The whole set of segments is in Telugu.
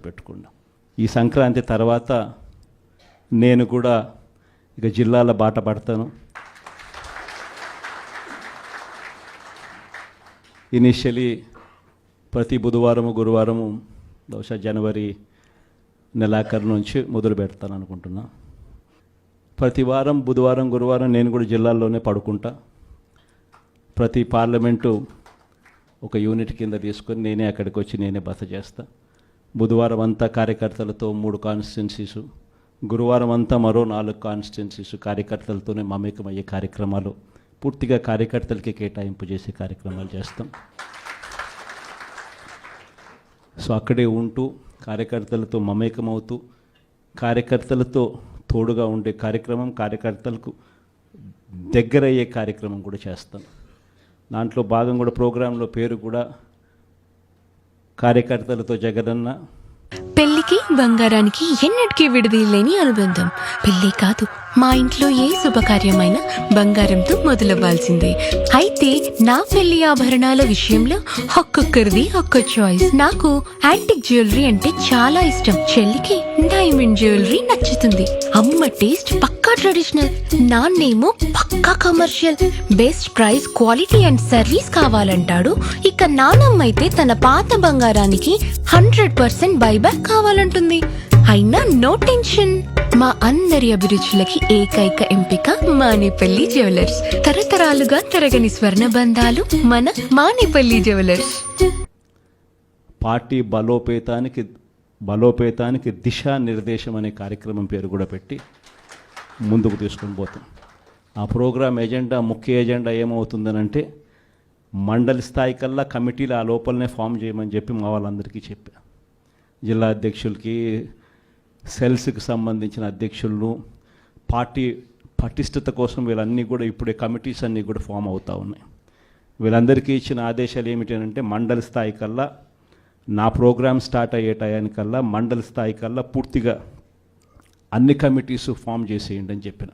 పెట్టుకున్నాం ఈ సంక్రాంతి తర్వాత నేను కూడా ఇక జిల్లాల బాట పడతాను. ఇనిషియలీ ప్రతి బుధవారము గురువారము బహుశా జనవరి నెలాఖరు నుంచి మొదలు పెడతాను అనుకుంటున్నా. ప్రతి వారం బుధవారం గురువారం నేను కూడా జిల్లాల్లోనే పడుకుంటా. ప్రతి పార్లమెంటు ఒక యూనిట్ కింద తీసుకొని నేనే అక్కడికి వచ్చి నేనే బస చేస్తాను బుధవారం అంతా కార్యకర్తలతో మూడు కాన్స్టిట్యున్సీసు గురువారం అంతా మరో నాలుగు కాన్స్టిట్యున్సీస్ కార్యకర్తలతోనే మమేకమయ్యే కార్యక్రమాలు పూర్తిగా కార్యకర్తలకి కేటాయింపు చేసే కార్యక్రమాలు చేస్తాం. సో అక్కడే ఉంటూ కార్యకర్తలతో మమేకమవుతూ కార్యకర్తలతో తోడుగా ఉండే కార్యక్రమం కార్యకర్తలకు దగ్గరయ్యే కార్యక్రమం కూడా చేస్తాం. దాంట్లో భాగం కూడా ప్రోగ్రాంలో పేరు కూడా కార్యకర్తలతో జగనన్న. పెళ్ళికి బంగారానికి ఎన్నటికీ విడదీయలేని అనుబంధం. పెళ్ళి కాదు మా ఇంట్లో ఏ శుభకార్యమైనా బంగారంతో మొదలవ్వాల్సిందే. అయితే నా పెళ్ళి ఆభరణాల విషయంలో ఒక్కొక్కరిది ఒక్క చాయిస్ నాకు యాంటిక్ జ్యువెలరీ అంటే చాలా ఇష్టం. చెల్లికి డైమండ్ జ్యువెలరీ నచ్చుతుంది. అమ్మ టేస్ట్ పక్కా ట్రెడిషనల్ నాన్నేమో పక్కా commercial best price quality and service కావాలంటాడు. ఇక నానమ్మ అయితే తన పాత బంగారానికి హండ్రెడ్ పర్సెంట్ బైబ్యాక్ కావాలంటుంది. అయినా నో టెన్షన్ మా అందరి అభిరుచులకి ఏకైక ఎంపిక మానేపల్లి జ్యువెలర్స్ తరతరాలుగా తరగని స్వర్ణ బంధాలు మన మానేపల్లి జ్యువెలర్స్ పార్టీ బలోపేతానికి బలోపేతానికి దిశా నిర్దేశం అనే కార్యక్రమం పేరు కూడా పెట్టి ముందుకు తీసుకొని పోతాం. ఆ ప్రోగ్రామ్ ఎజెండా ముఖ్య ఎజెండా ఏమవుతుందనంటే మండలి స్థాయి కల్లా కమిటీలు ఆ లోపలనే ఫామ్ చేయమని చెప్పి మా వాళ్ళందరికీ చెప్పా. జిల్లా అధ్యక్షులకి సెల్స్కి సంబంధించిన అధ్యక్షులను పార్టీ పటిష్టత కోసం వీళ్ళన్నీ కూడా ఇప్పుడే కమిటీస్ అన్నీ కూడా ఫామ్ అవుతూ ఉన్నాయి. వీళ్ళందరికీ ఇచ్చిన ఆదేశాలు ఏమిటి అంటే మండలి స్థాయి కల్లా నా ప్రోగ్రామ్ స్టార్ట్ అయ్యే టయానికల్లా మండలి స్థాయి కల్లా పూర్తిగా అన్ని కమిటీస్ ఫామ్ చేసేయండి అని చెప్పిన.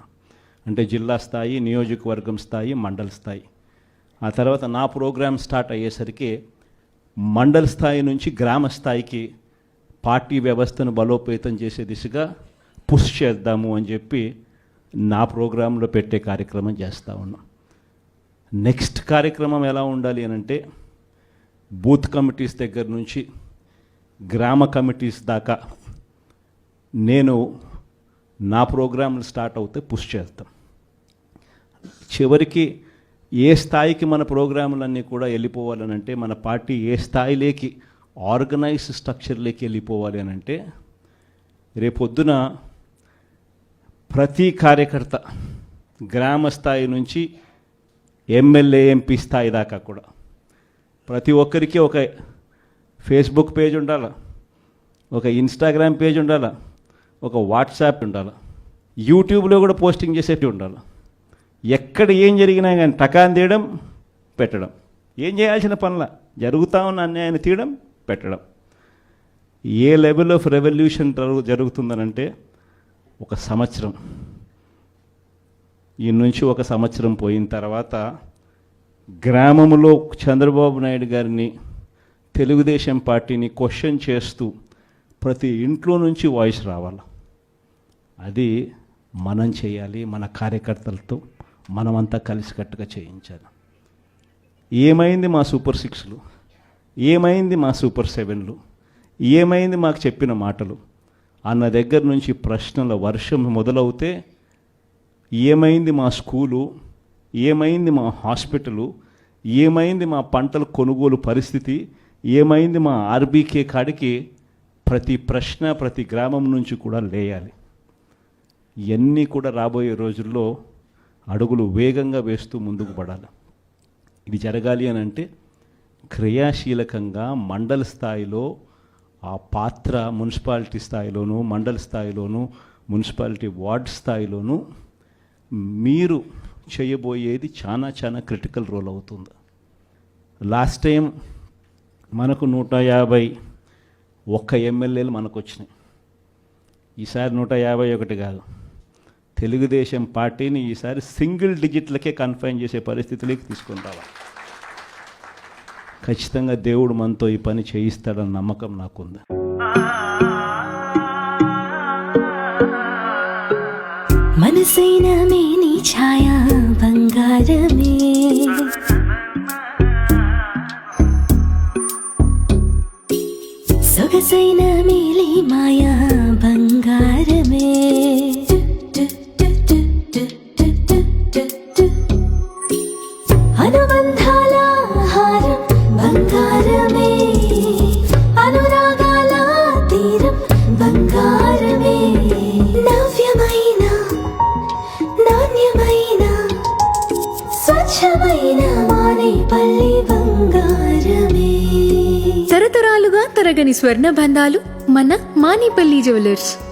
అంటే జిల్లా స్థాయి నియోజకవర్గం స్థాయి మండల స్థాయి. ఆ తర్వాత నా ప్రోగ్రామ్ స్టార్ట్ అయ్యేసరికి మండల స్థాయి నుంచి గ్రామ స్థాయికి పార్టీ వ్యవస్థను బలోపేతం చేసే దిశగా పుష్ చేద్దాము అని చెప్పి నా ప్రోగ్రాంలో పెట్టే కార్యక్రమం చేస్తూ ఉన్నాం. నెక్స్ట్ కార్యక్రమం ఎలా ఉండాలి అని అంటే బూత్ కమిటీస్ దగ్గర నుంచి గ్రామ కమిటీస్ దాకా నేను నా ప్రోగ్రాంలు స్టార్ట్ అవుతే పుష్ చేస్తాం. చివరికి ఏ స్థాయికి మన ప్రోగ్రాములన్నీ కూడా వెళ్ళిపోవాలని అంటే మన పార్టీ ఏ స్థాయిలోకి ఆర్గనైజ్ స్ట్రక్చర్లోకి వెళ్ళిపోవాలి అని అంటే రేపొద్దున ప్రతి కార్యకర్త గ్రామ స్థాయి నుంచి ఎమ్మెల్యే ఎంపీ స్థాయి దాకా కూడా ప్రతి ఒక్కరికి ఒక ఫేస్బుక్ పేజ్ ఉండాలా? ఒక ఇన్స్టాగ్రామ్ పేజ్ ఉండాలా? ఒక వాట్సాప్ ఉండాలి. యూట్యూబ్లో కూడా పోస్టింగ్ చేసేటి ఉండాలి. ఎక్కడ ఏం జరిగినా కానీ టకాన్ తీయడం పెట్టడం. ఏం చేయాల్సిన పనుల? జరుగుతూ ఉన్న అన్యాయాన్ని తీయడం పెట్టడం. ఏ లెవెల్ ఆఫ్ రెవల్యూషన్ జరుగుతుందనంటే ఒక సంవత్సరం. ఈ నుంచి ఒక సంవత్సరం పోయిన తర్వాత గ్రామంలో చంద్రబాబు నాయుడు గారిని తెలుగుదేశం పార్టీని క్వశ్చన్ చేస్తూ ప్రతి ఇంట్లో నుంచి వాయిస్ రావాలి. అది మనం చేయాలి మన కార్యకర్తలతో మనమంతా కలిసికట్టుగా చేయించాలి. ఏమైంది మా సూపర్ సిక్స్లు? ఏమైంది మా సూపర్ సెవెన్లు? ఏమైంది మాకు చెప్పిన మాటలు? అన్న దగ్గర నుంచి ప్రశ్నల వర్షం మొదలవుతే ఏమైంది మా స్కూలు? ఏమైంది మా హాస్పిటలు? ఏమైంది మా పంటల కొనుగోలు పరిస్థితి? ఏమైంది మా ఆర్బీకే కాడికి? ప్రతి ప్రశ్న ప్రతి గ్రామం నుంచి కూడా లేయాలి. ఇవన్నీ కూడా రాబోయే రోజుల్లో అడుగులు వేగంగా వేస్తూ ముందుకు పడాలి. ఇది జరగాలి అని అంటే క్రియాశీలకంగా మండల స్థాయిలో ఆ పాత్ర మున్సిపాలిటీ స్థాయిలోను మండల స్థాయిలోను మున్సిపాలిటీ వార్డ్ స్థాయిలోను మీరు చేయబోయేది చాలా చాలా క్రిటికల్ రోల్ అవుతుంది. లాస్ట్ టైం మనకు నూట యాభై ఒక్క ఎమ్మెల్యేలు మనకు వచ్చినాయి ఈసారి నూట యాభై ఒకటి కాదు. తెలుగుదేశం పార్టీని ఈసారి సింగిల్ డిజిట్లకే కన్ఫైన్ చేసే పరిస్థితులకి తీసుకుంటావా? ఖచ్చితంగా దేవుడు మనతో ఈ పని చేయిస్తాడన్న నమ్మకం నాకుంది. మనసైన ఛాయా బంగారమే. సొగసైన మేలి మాయా బంగారమే. స్వచ్ఛమైన బంగారమే. తరతరాలుగా తరగని స్వర్ణ బంధాలు మన మానిపల్లి జ్యువెలర్స్.